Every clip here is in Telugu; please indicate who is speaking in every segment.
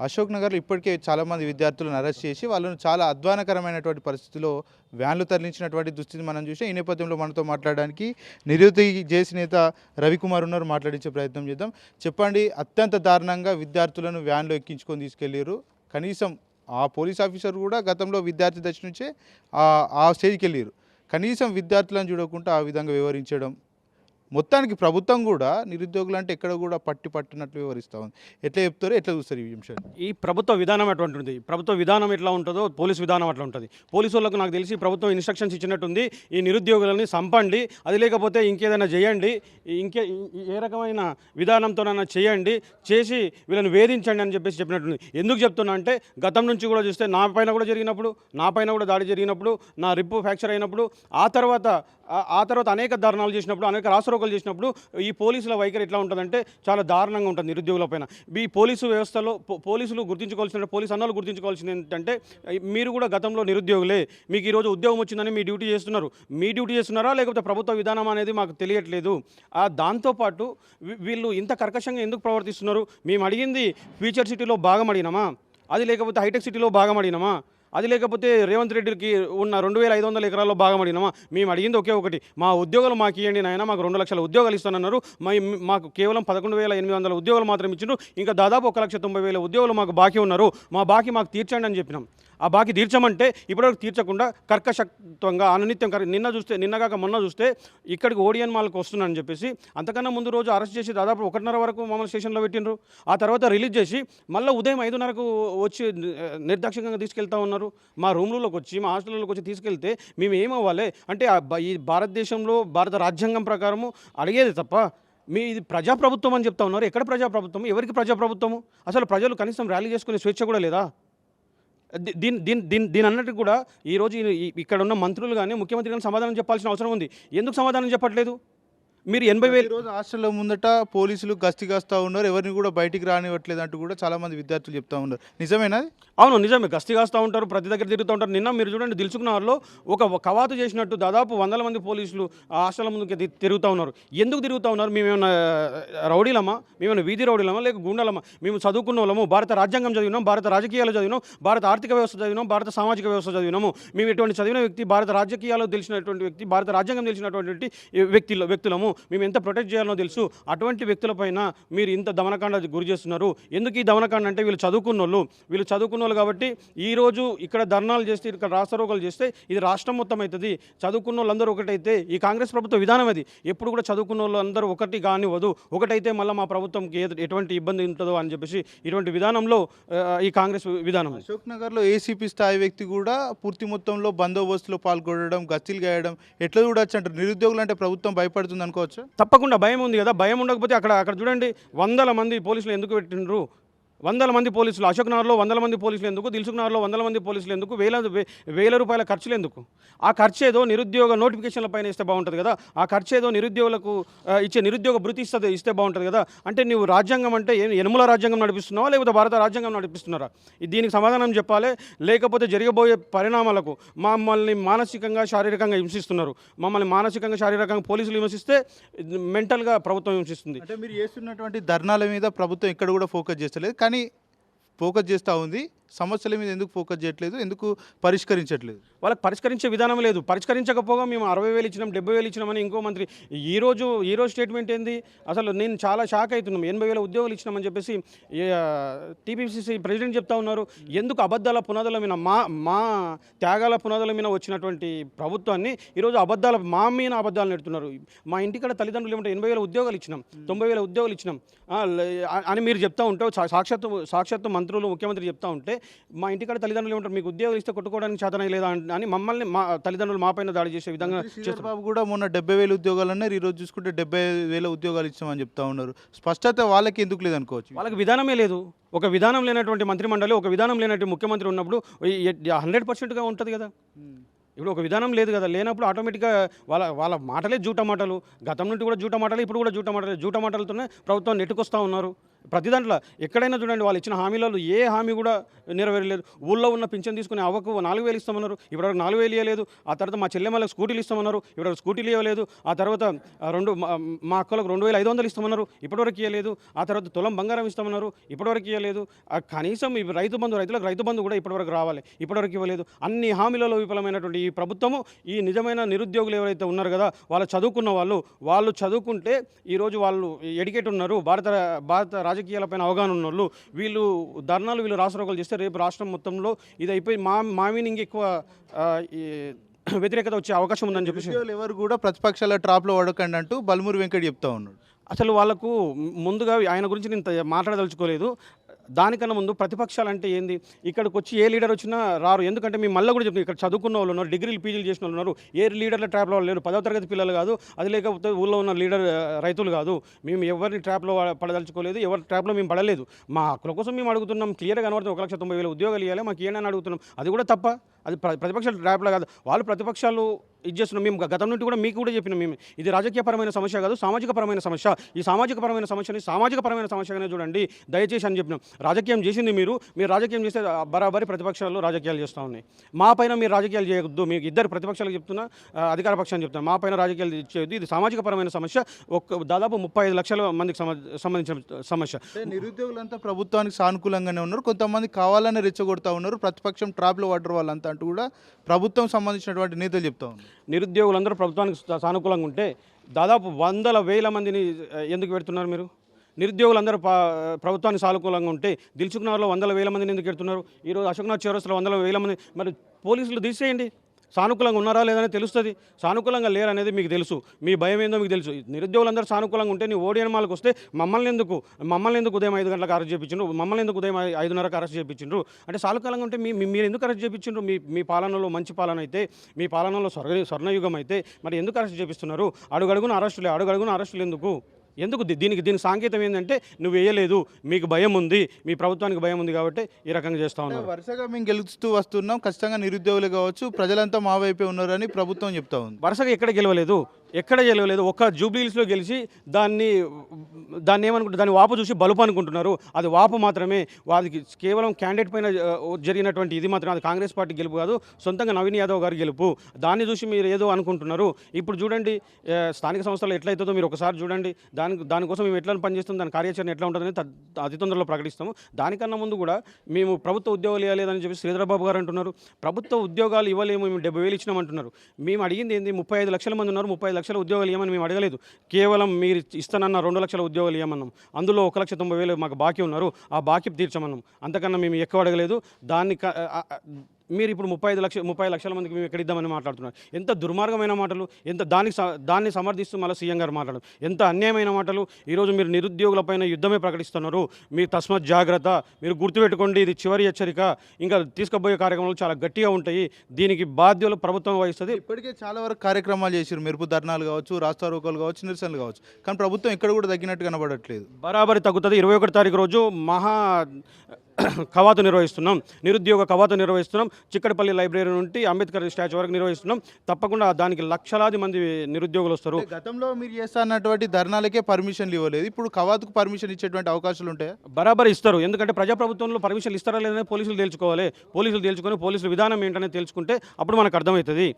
Speaker 1: అశోక్ నగర్లో ఇప్పటికే చాలామంది విద్యార్థులను అరెస్ట్ చేసి వాళ్ళను చాలా అధ్వానకరమైనటువంటి పరిస్థితిలో వ్యాన్లు తరలించినటువంటి దుస్థితి మనం చూసి. ఈ నేపథ్యంలో మనతో మాట్లాడడానికి నిరుద్యోగి జేసీ నేత రవికుమార్ ఉన్నారు. మాట్లాడించే ప్రయత్నం చేద్దాం. చెప్పండి అత్యంత దారుణంగా విద్యార్థులను వ్యాన్లో ఎక్కించుకొని తీసుకెళ్ళారు కనీసం ఆ పోలీస్ ఆఫీసర్ కూడా గతంలో విద్యార్థి దశ నుంచే ఆ- ఆ స్టేజ్కి వెళ్ళారు. కనీసం విద్యార్థులను చూడకుండా ఆ విధంగా వివరించడం మొత్తానికి ప్రభుత్వం కూడా నిరుద్యోగులు అంటే ఎక్కడ కూడా పట్టి పట్టినట్లు వివరిస్తూ ఉంది. ఎట్లా చెప్తారో ఎట్లా చూస్తారు ఈ విషయం
Speaker 2: ఈ ప్రభుత్వ విధానం అటువంటిది ప్రభుత్వ విధానం ఎట్లా ఉంటుందో పోలీస్ విధానం అట్లా ఉంటుంది. పోలీసు వాళ్ళకు నాకు తెలిసి ప్రభుత్వం ఇన్స్ట్రక్షన్స్ ఇచ్చినట్టుంది. ఈ నిరుద్యోగులని సంపండి అది లేకపోతే ఇంకేదైనా చేయండి ఇంకే ఏ రకమైన విధానంతోనైనా చేయండి చేసి వీళ్ళని వేధించండి అని చెప్పేసి చెప్పినట్టుంది. ఎందుకు చెప్తున్నా అంటే గతం నుంచి కూడా చూస్తే నా పైన కూడా జరిగినప్పుడు నా పైన కూడా దాడి జరిగినప్పుడు నా రిప్పు ఫ్రాక్చర్ అయినప్పుడు ఆ తర్వాత ఆ- తర్వాత అనేక దారుణాలు చేసినప్పుడు అనేక రాసరోకలు చేసినప్పుడు ఈ పోలీసుల వైఖరి ఎట్లా ఉంటుందంటే చాలా దారుణంగా ఉంటుంది నిరుద్యోగుల పైన. ఈ పోలీసు వ్యవస్థలో పోలీసులు గుర్తించుకోవాల్సిన పోలీసు అన్నలు గుర్తించుకోవాల్సింది ఏంటంటే మీరు కూడా గతంలో నిరుద్యోగులే మీకు ఈరోజు ఉద్యోగం వచ్చిందని మీ డ్యూటీ చేస్తున్నారు. మీ డ్యూటీ చేస్తున్నారా లేకపోతే ప్రభుత్వ విధానం అనేది మాకు తెలియట్లేదు. ఆ దాంతోపాటు వీళ్ళు ఇంత కర్కశంగా ఎందుకు ప్రవర్తిస్తున్నారు? మేము అడిగింది ఫ్యూచర్ సిటీలో భాగం అడిగినామా? అది లేకపోతే హైటెక్ సిటీలో భాగం అడిగినామా? అది లేకపోతే రేవంత్ రెడ్డికి ఉన్న రెండు వేల ఐదు వందల ఎకరాల్లో భాగం అడిగినామా? మేము అడిగింది ఒకే ఒకటి. మా ఉద్యోగాలు మాకు ఇవ్వండి నాయన మాకు రెండు లక్షల ఉద్యోగాలు ఇస్తానన్నారు. మా మాకు కేవలం పదకొండు వేల ఎనిమిది వందల ఉద్యోగాలు మాత్రం ఇచ్చిండ్రు. ఇంకా దాదాపు ఒక లక్ష తొంభై వేల ఉద్యోగాలు మాకు బాకీ ఉన్నారు. మా బాకీ మాకు తీర్చండి అని చెప్పినాం. ఆ బాకీ తీర్చమంటే ఇప్పటివరకు తీర్చకుండా కర్కశక్తంగా అననిత్యం కర్ నిన్న చూస్తే నిన్నగాక మొన్న చూస్తే ఇక్కడికి ఓడియన్ మాల్కి వస్తున్నానని చెప్పేసి అంతకన్నా ముందు రోజు అరెస్ట్ చేసి దాదాపు ఒకటిన్నర వరకు మమ్మల్ని స్టేషన్లో పెట్టినరు ఆ తర్వాత రిలీజ్ చేసి మళ్ళీ ఉదయం ఐదున్నరకు వచ్చి ఆ, నిర్దాక్షిణ్యంగా తీసుకెళ్తా ఉన్నారు. మా రూమ్లలోకి వచ్చి మా హాస్టల్లోకి వచ్చి తీసుకెళ్తే మేము ఏమవ్వాలి? అంటే ఈ భారతదేశంలో భారత రాజ్యాంగం ప్రకారము అడిగేది తప్ప మీ ఇది ప్రజాప్రభుత్వం అని చెప్తా ఉన్నారు. ఎక్కడ ప్రజాప్రభుత్వం ఎవరికి ప్రజాప్రభుత్వము? అసలు ప్రజలు కనీసం ర్యాలీ చేసుకునే స్వేచ్ఛ కూడా లేదా? దీని దీని దీని దీని అన్నట్టు కూడా ఈరోజు ఈ- ఇక్కడ ఉన్న మంత్రులు కానీ ముఖ్యమంత్రి కానీ సమాధానం చెప్పాల్సిన అవసరం ఉంది. ఎందుకు సమాధానం చెప్పట్లేదు? మీరు ఎనభై వేలు
Speaker 1: రోజు హాస్టల్లో ముందట పోలీసులు గస్తీ కాస్తా ఉన్నారు. ఎవరిని కూడా బయటికి రానివ్వట్లేదు అంటూ కూడా చాలా మంది విద్యార్థులు చెప్తా ఉన్నారు. నిజమేనా?
Speaker 2: అవును నిజమే. గస్తీ కాస్తూ ఉంటారు ప్రతి దగ్గర తిరుగుతూ ఉంటారు. నిన్న మీరు చూడండి దిల్సుకున్నారులో ఒక కవాతు చేసినట్టు దాదాపు వందల మంది పోలీసులు హాస్టల్ ముందుకు తిరుగుతూ ఉన్నారు. ఎందుకు తిరుగుతూ ఉన్నారు? మేమేమన్నా రౌడీలమా? మేమేమైనా వీధి రౌడీలమా? లేక గుండలమా? మేము చదువుకున్న వాళ్ళము. భారత రాజ్యాంగం చదివినాం భారత రాజకీయాలు చదివినాం భారత ఆర్థిక వ్యవస్థ చదివినాం భారత సామాజిక వ్యవస్థ చదివినాము. మేము ఎటువంటి చదివిన వ్యక్తి భారత రాజకీయాలు తెలిసినటువంటి వ్యక్తి భారత రాజ్యాంగం తెలిసినటువంటి వ్యక్తులు వ్యక్తులము. మేము ఎంత ప్రొటెక్ట్ చేయాలో తెలుసు. అటువంటి వ్యక్తులపైన మీరు ఇంత దమనకాండ గురి చేస్తున్నారు. ఎందుకు ఈ దమనకాండ అంటే వీళ్ళు చదువుకున్న వాళ్ళు వీళ్ళు చదువుకున్న వాళ్ళు కాబట్టి ఈ రోజు ఇక్కడ ధర్నాలు చేస్తే ఇక్కడ రాస్తారోకలు చేస్తే ఇది రాష్ట్రం మొత్తం అవుతుంది చదువుకున్న వాళ్ళందరూ ఒకటైతే ఈ కాంగ్రెస్ ప్రభుత్వ విధానం అది. ఎప్పుడు కూడా చదువుకున్న వాళ్ళందరూ ఒకటి కానివ్వదు. ఒకటైతే మళ్ళీ మా ప్రభుత్వంకి ఎటువంటి ఇబ్బంది ఉంటుందో అని చెప్పేసి ఇటువంటి విధానంలో ఈ కాంగ్రెస్ విధానం
Speaker 1: అశోక్ నగర్లో ఏసీపీ స్థాయి వ్యక్తి కూడా పూర్తి మొత్తంలో బందోబస్తులో పాల్గొనడం గచ్చిలు గాయడం ఎట్లా చూడొచ్చు అంటారు? నిరుద్యోగులు అంటే ప్రభుత్వం భయపడుతుంది
Speaker 2: తప్పకుండా భయం ఉంది కదా. భయం ఉండకపోతే అక్కడ అక్కడ చూడండి వందల మంది పోలీసులు ఎందుకు పెట్టిండ్రు? వందల మంది పోలీసులు అశోక్ నగర్లో వందల మంది పోలీసులు ఎందుకు? దిల్సుఖ్ నగర్లో వందల మంది పోలీసులు ఎందుకు? వేల వేల రూపాయల ఖర్చులు ఎందుకు? ఆ ఖర్చు ఏదో నిరుద్యోగ నోటిఫికేషన్ల పైన ఇస్తే బాగుంటుంది కదా. ఆ ఖర్చు ఏదో నిరుద్యోగులకు ఇచ్చే నిరుద్యోగ భృతి ఇస్తుంది ఇస్తే బాగుంటుంది కదా. అంటే నువ్వు రాజ్యాంగం అంటే ఏం ఎనుముల రాజ్యాంగం నడిపిస్తున్నావా లేకపోతే భారత రాజ్యాంగం నడిపిస్తున్నారా? దీనికి సమాధానం చెప్పాలి. లేకపోతే జరగబోయే పరిణామాలకు మమ్మల్ని మానసికంగా శారీరకంగా హింసిస్తున్నారు. మమ్మల్ని మానసికంగా శారీరకంగా పోలీసులు హింసిస్తే మెంటల్గా ప్రభుత్వం హింసిస్తుంది.
Speaker 1: అంటే మీరు చేస్తున్నటువంటి ధర్నాల మీద ప్రభుత్వం ఇక్కడ కూడా ఫోకస్ చేస్తలేదు. కానీ ఫోకస్ చేస్తూ ఉంది. సమస్యల మీద ఎందుకు ఫోకస్ చేయట్లేదు ఎందుకు పరిష్కరించట్లేదు?
Speaker 2: వాళ్ళకి పరిష్కరించే విధానం లేదు. పరిష్కరించకపోగా మేము అరవై వేలు ఇచ్చినాం డెబ్బై వేలు ఇచ్చినామని ఇంకో మంత్రి ఈ రోజు ఈ రోజు స్టేట్మెంట్ ఏంది? అసలు నేను చాలా షాక్ అవుతున్నాం. ఎనభై వేల ఉద్యోగాలు ఇచ్చినామని చెప్పేసి టీపీసీసీ ప్రెసిడెంట్ చెప్తా ఉన్నారు. ఎందుకు అబద్ధాల పునాదుల మీద మా మా త్యాగాల పునాదుల మీద వచ్చినటువంటి ప్రభుత్వాన్ని ఈరోజు అబద్ధాల మా మీద అబద్ధాలు నెడుతున్నారు. మా ఇంటికాడ తల్లిదండ్రులు ఏమంటే ఎనభై వేల ఉద్యోగాలు ఇచ్చినాం తొంభై వేల ఉద్యోగాలు ఇచ్చినాం. అని మీరు చెప్తా ఉంటే సా- సాక్షాత్తు సాక్షాత్తు మంత్రులు ముఖ్యమంత్రి చెప్తా ఉంటే మా ఇంటికాడ తల్లిదండ్రులు ఏమంటారు? మీకు ఉద్యోగాలు ఇస్తే కొట్టుకోవడానికి చేతనే లేదా? అని- మమ్మల్ని మా తల్లిదండ్రులు మా పైన దాడి చేసే విధంగా
Speaker 1: శ్రీధర్ బాబు కూడా మొన్న డెబ్బై వేల ఉద్యోగాలు అన్నారు ఈ రోజు చూసుకుంటే డెబ్బై వేల ఉద్యోగాలు ఇచ్చామని చెప్తా ఉన్నారు. స్పష్టత వాళ్ళకి ఎందుకు లేదు అనుకోవచ్చు
Speaker 2: వాళ్ళకి విధానమే లేదు. ఒక విధానం లేనటువంటి మంత్రిమండలి ఒక విధానం లేనటువంటి ముఖ్యమంత్రి ఉన్నప్పుడు హండ్రెడ్ పర్సెంట్గా ఉంటుంది కదా. ఇప్పుడు ఒక విధానం లేదు కదా. లేనప్పుడు ఆటోమేటిక్గా వాళ్ళ వాళ్ళ మాటలే జూట మాటలు. గతం నుండి కూడా జూట మాటలు ఇప్పుడు కూడా జూట మాటలు జూట మాటలతోనే ప్రభుత్వం నెట్టుకొస్తూ ఉన్నారు. ప్రతి దాంట్లో ఎక్కడైనా చూడండి వాళ్ళు ఇచ్చిన హామీలలో ఏ హామీ కూడా నెరవేరలేదు. ఊళ్ళో ఉన్న పింఛన్ తీసుకుని అవ్వకు నాలుగు వేలు ఇస్తామన్నారు ఇప్పటివరకు నాలుగు వేలు ఇవ్వలేదు ఆ తర్వాత మా చెల్లెమ్మలకు స్కూటీలు ఇస్తామన్నారు ఇప్పటివరకు స్కూటీలు ఇవ్వలేదు ఆ తర్వాత రెండు మా- మా అక్కలకు రెండు వేల ఐదు వందలు ఇస్తామన్నారు ఇప్పటివరకు ఇవ్వలేదు ఆ తర్వాత తులం బంగారం ఇస్తామన్నారు ఇప్పటివరకు ఇవ్వలేదు కనీసం ఈ రైతు బంధు రైతులకు రైతు బంధు కూడా ఇప్పటివరకు రావాలి ఇప్పటివరకు ఇవ్వలేదు. అన్ని హామీలలో విఫలమైనటువంటి ఈ ప్రభుత్వము ఈ నిజమైన నిరుద్యోగులు ఎవరైతే ఉన్నారు కదా వాళ్ళు చదువుకున్న వాళ్ళు వాళ్ళు చదువుకుంటే ఈరోజు వాళ్ళు ఎడికేట్ ఉన్నారు భారత భారత రాజకీయాలపైన అవగాహన ఉన్న వాళ్ళు వీళ్ళు ధర్నాలు వీళ్ళు రాష్ట్రోకలు చేస్తే రేపు రాష్ట్రం మొత్తంలో ఇది అయిపోయి మా మా మీనింగ్ ఎక్కువ వ్యతిరేకత వచ్చే అవకాశం ఉందని చెప్పేసి.
Speaker 1: ఎవరు కూడా ప్రతిపక్షాల ట్రాప్లో పడకండి అంటూ బల్మూరి వెంకట్ చెప్తా ఉన్నాడు.
Speaker 2: అసలు వాళ్ళకు ముందుగా ఆయన గురించి నేను మాట్లాడదలుచుకోలేదు. దానికన్నా ముందు ప్రతిపక్షాలు అంటే ఏంది? ఇక్కడికి వచ్చి ఏ లీడర్ వచ్చినా రారు. ఎందుకంటే మేము మళ్ళీ కూడా చెప్తాం ఇక్కడ చదువుకున్న వాళ్ళు ఉన్నారు డిగ్రీలు పీజీలు చేసిన వాళ్ళు ఉన్నారు. ఏ లీడర్ల ట్రాప్లో వాళ్ళు లేరు. పదవ తరగతి పిల్లలు కాదు అది లేకపోతే ఊళ్ళో ఉన్న లీడర్ రైతులు కాదు. మేము ఎవరిని ట్రాప్లో పడదలుచుకోలేదు ఎవరి ట్రాప్లో మేము పడలేదు. మా హక్కుల కోసం మేము అడుగుతున్నాం. క్లియర్గా కనబడుతుంది ఒక లక్ష తొంభై వేల ఉద్యోగాలు ఇవ్వాలి మాకు ఏమైనా అడుగుతున్నాం. అది కూడా తప్ప అది ప్రతిపక్షాలు ట్రాప్లో కాదు వాళ్ళు ప్రతిపక్షాలు ఇది చేస్తున్నాం మేము గతం నుండి కూడా మీకు కూడా చెప్పినాం మేము. ఇది రాజకీయపరమైన సమస్య కాదు సామాజిక పరమైన సమస్య. ఈ సామాజిక పరమైన సమస్యని సామాజిక పరమైన సమస్యగానే చూడండి. దయచేసి అని చెప్పినాం. రాజకీయం చేసింది మీరు. మీరు రాజకీయం చేస్తే బరాబరి ప్రతిపక్షాలు రాజకీయాలు చేస్తూ ఉన్నాయి. మా పైన మీరు రాజకీయాలు చేయొద్దు. మీకు ఇద్దరు ప్రతిపక్షాలకు చెప్తున్నా అధికార పక్షాన్ని చెప్తున్నా. మా పైన రాజకీయాలు చేయొద్దు. ఇది సామాజిక పరమైన సమస్య. ఒక దాదాపు ముప్పై ఐదు లక్షల మందికి సంబంధించిన సమస్య.
Speaker 1: నిరుద్యోగులంతా ప్రభుత్వానికి సానుకూలంగానే ఉన్నారు. కొంతమంది కావాలని రెచ్చగొడతా ఉన్నారు. ప్రతిపక్షం ట్రాప్లో పడ్డరు వాళ్ళంతా అన్నట్టు కూడా ప్రభుత్వం సంబంధించినటువంటి నేతలు చెప్తా ఉన్నారు.
Speaker 2: నిరుద్యోగులందరూ ప్రభుత్వానికి సానుకూలంగా ఉంటే దాదాపు వందల వేల మందిని ఎందుకు పెడుతున్నారు మీరు? నిరుద్యోగులందరూ పా ప్రభుత్వానికి సానుకూలంగా ఉంటే దిల్చుకున్నలో వందల వేల మందిని ఎందుకు పెడుతున్నారు? ఈరోజు అశోక్నాథ్ చౌరస్లో వందల వేల మంది మరి పోలీసులు తీసేయండి. సానుకూలంగా ఉన్నారా లేదని తెలుస్తుంది. సానుకూలంగా లేరనేది మీకు తెలుసు. మీ భయం ఏందో మీకు తెలుసు. నిరుద్యోగులందరూ సానుకూలంగా ఉంటే నీ ఓడియన్ మాలకు వస్తే మమ్మల్ని ఎందుకు మమ్మల్ని ఎందుకు ఉదయం ఐదు గంటలకు అరెస్ట్ చేయించు మమ్మల్ని ఎందుకు ఉదయం ఐదున్నరకు అరెస్ట్ చేయించు అంటే సానుకూలంగా ఉంటే మీ మీరు ఎందుకు అరెస్ట్ చేయించు మీ మీ పాలనలో మంచి పాలన అయితే మీ పాలనలో స్వర్గ స్వర్ణయుగం అయితే మరి ఎందుకు అరెస్ట్ చేపిస్తున్నారు? అడుగడుగున అరెస్టులే అడుగడుగున అరెస్టులు ఎందుకు? ఎందుకు దీనికి దీని సాంకేతం ఏంటంటే నువ్వు వేయలేదు మీకు భయం ఉంది మీ ప్రభుత్వానికి భయం ఉంది కాబట్టి ఈ రకంగా చేస్తా ఉన్నారు.
Speaker 1: వరుసగా మేము గెలుస్తూ వస్తున్నాం ఖచ్చితంగా నిరుద్యోగులు కావచ్చు ప్రజలంతా మా వైపే ఉన్నారని ప్రభుత్వం చెప్తా ఉంది.
Speaker 2: వరుసగా ఎక్కడ గెలవలేదు ఎక్కడ గెలవలేదు. ఒక్క జూబ్లీహిల్స్లో గెలిచి దాన్ని దాన్ని ఏమనుకుంటారు దాన్ని వాపు చూసి బలుపు అనుకుంటున్నారు. అది వాపు మాత్రమే. వారికి కేవలం క్యాండిడేట్ పైన జరిగినటువంటి ఇది మాత్రం అది కాంగ్రెస్ పార్టీ గెలుపు కాదు సొంతంగా నవీన్ యాదవ్ గారి గెలుపు. దాన్ని చూసి మీరు ఏదో అనుకుంటున్నారు. ఇప్పుడు చూడండి స్థానిక సంస్థలు ఎట్లయితుందో మీరు ఒకసారి చూడండి. దానికి దానికోసం మేము ఎట్లా పనిచేస్తాం దాని కార్యాచరణ ఎట్లా ఉంటుందని అతి తొందరలో ప్రకటిస్తాము. దానికన్నా ముందు కూడా మేము ప్రభుత్వ ఉద్యోగాలు ఇవ్వలేదని చెప్పి శ్రీధరబాబు గారు అంటున్నారు. ప్రభుత్వ ఉద్యోగాలు ఇవ్వలేము. మేము డెబ్బై వేలు ఇచ్చినామంటున్నారు మేము అడిగింది ఏంది? ముప్పై ఐదు లక్షల మంది ఉన్నారు. ముప్పై లక్షల ఉద్యోగాలు ఇవ్వమని మేము అడగలేదు. కేవలం మీరు ఇస్తానన్న రెండు లక్షల ఉద్యోగాలు ఇవ్వమన్నాం అందులో ఒక లక్ష తొంభై వేలు మాకు బాకీ ఉన్నారు. ఆ బాకీ తీర్చమన్నాం. అంతకన్నా మేము ఎక్కువ అడగలేదు. దాన్ని మీరు ఇప్పుడు ముప్పై ఐదు లక్ష ముప్పై లక్షల మందికి మేము ఎక్కడిద్దామని మాట్లాడుతున్నారు. ఎంత దుర్మార్గమైన మాటలు ఎంత దానికి దాన్ని సమర్థిస్తూ మళ్ళీ సీఎం గారు మాట్లాడడం. ఎంత అన్యాయమైన మాటలు ఈరోజు మీరు నిరుద్యోగులపైన యుద్ధమే ప్రకటిస్తున్నారు. మీరు తస్మత్ జాగ్రత్త మీరు గుర్తుపెట్టుకోండి ఇది చివరి హెచ్చరిక. ఇంకా తీసుకుపోయే కార్యక్రమాలు చాలా గట్టిగా ఉంటాయి. దీనికి బాధ్యులు ప్రభుత్వం వహిస్తుంది.
Speaker 1: ఇప్పటికే చాలా వరకు కార్యక్రమాలు చేశారు మెరుపు ధర్నాలు కావచ్చు రాస్తా రోకోలు కావచ్చు నిరసనలు కావచ్చు. కానీ ప్రభుత్వం ఎక్కడ కూడా తగ్గినట్టు కనబడట్లేదు.
Speaker 2: బరాబరి తగ్గుతుంది. ఇరవై ఒకటి తారీఖు రోజు మహా కవాతు నిర్వహిస్తున్నాం. నిరుద్యోగ కవాతు నిర్వహిస్తున్నాం. చిక్కడపల్లి లైబ్రరీ నుండి అంబేద్కర్ స్టాచ్యూ వరకు నిర్వహిస్తున్నాం. తప్పకుండా దానికి లక్షలాది మంది నిరుద్యోగులు వస్తారు.
Speaker 1: గతంలో మీరు చేస్తా అన్నటువంటి ధర్నాలకే పర్మిషన్లు ఇవ్వలేదు. ఇప్పుడు కవాతుకు పర్మిషన్ ఇచ్చేటువంటి అవకాశాలు ఉంటాయా?
Speaker 2: బరాబర్ ఇస్తారు. ఎందుకంటే ప్రజాప్రభుత్వంలో పర్మిషన్లు ఇస్తారా లేదని పోలీసులు తేల్చుకోవాలి. పోలీసులు తేల్చుకొని పోలీసుల విధానం ఏంటనేది తెలుసుకుంటే అప్పుడు మనకు అర్థమవుతుంది.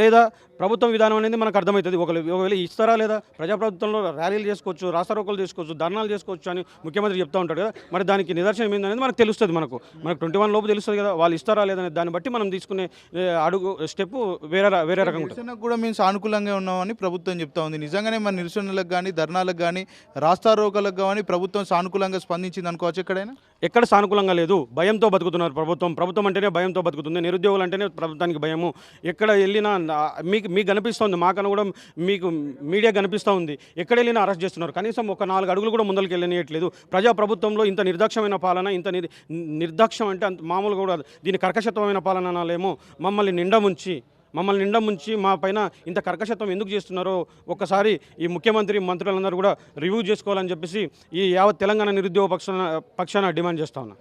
Speaker 2: లేదా ప్రభుత్వం విధానం అనేది మనకు అర్థమవుతుంది. ఒకవేళ ఇస్తారా లేదా? ప్రజాప్రభుత్వంలో ర్యాలీలు చేసుకోవచ్చు రాస్తారోకలు చేసుకోవచ్చు ధర్నాలు చేసుకోవచ్చు అని ముఖ్యమంత్రి చెప్తా ఉంటాడు కదా. మరి దానికి నిదర్శనం అనేది మనకు తెలుస్తుంది మనకు. మనకు ట్వంటీ వన్ లోపు తెలుస్తుంది కదా వాళ్ళు ఇస్తారా లేదనే దాన్ని బట్టి మనం తీసుకునే అడుగు స్టెప్ వేరే వేరే రకంగా ఉంటుంది.
Speaker 1: కూడా మేము సానుకూలంగా ఉన్నామని ప్రభుత్వం చెప్తా ఉంది. నిజంగానే మన నిరసనలకు కానీ ధర్నాలకు కానీ రాస్తారోకలకు కానీ ప్రభుత్వం సానుకూలంగా స్పందించింది అనుకోవచ్చు ఎక్కడైనా?
Speaker 2: ఎక్కడ సానుకూలంగా లేదు. భయంతో బతుకుతున్నారు ప్రభుత్వం. ప్రభుత్వం అంటేనే భయంతో బతుకుతుంది. నిరుద్యోగులు అంటేనే ప్రభుత్వానికి భయము. ఎక్కడ వెళ్ళినా మీకు మీకు కనిపిస్తుంది. మాకన్నా కూడా మీకు మీడియా కనిపిస్తూ ఉంది ఎక్కడ వెళ్ళినా అరెస్ట్ చేస్తున్నారు. కనీసం ఒక నాలుగు అడుగులు కూడా ముందరికి వెళ్ళనియట్లేదు. ప్రజా ప్రభుత్వంలో ఇంత నిర్దాక్షమైన పాలన ఇంత నిర్ నిర్దాక్షం అంటే అంత మామూలుగా కూడా దీని కర్కశత్వమైన పాలన అనాలేమో. మమ్మల్ని నిండా ఉంచి మమ్మల్ని నిండా ముంచి మా పైన ఇంత కర్కశత్వం ఎందుకు చేస్తున్నారో ఒక్కసారి ఈ ముఖ్యమంత్రి మంత్రులందరూ కూడా రివ్యూ చేసుకోవాలని చెప్పేసి ఈ యావత్ తెలంగాణ నిరుద్యోగ పక్షాన పక్షాన డిమాండ్ చేస్తా ఉన్నా.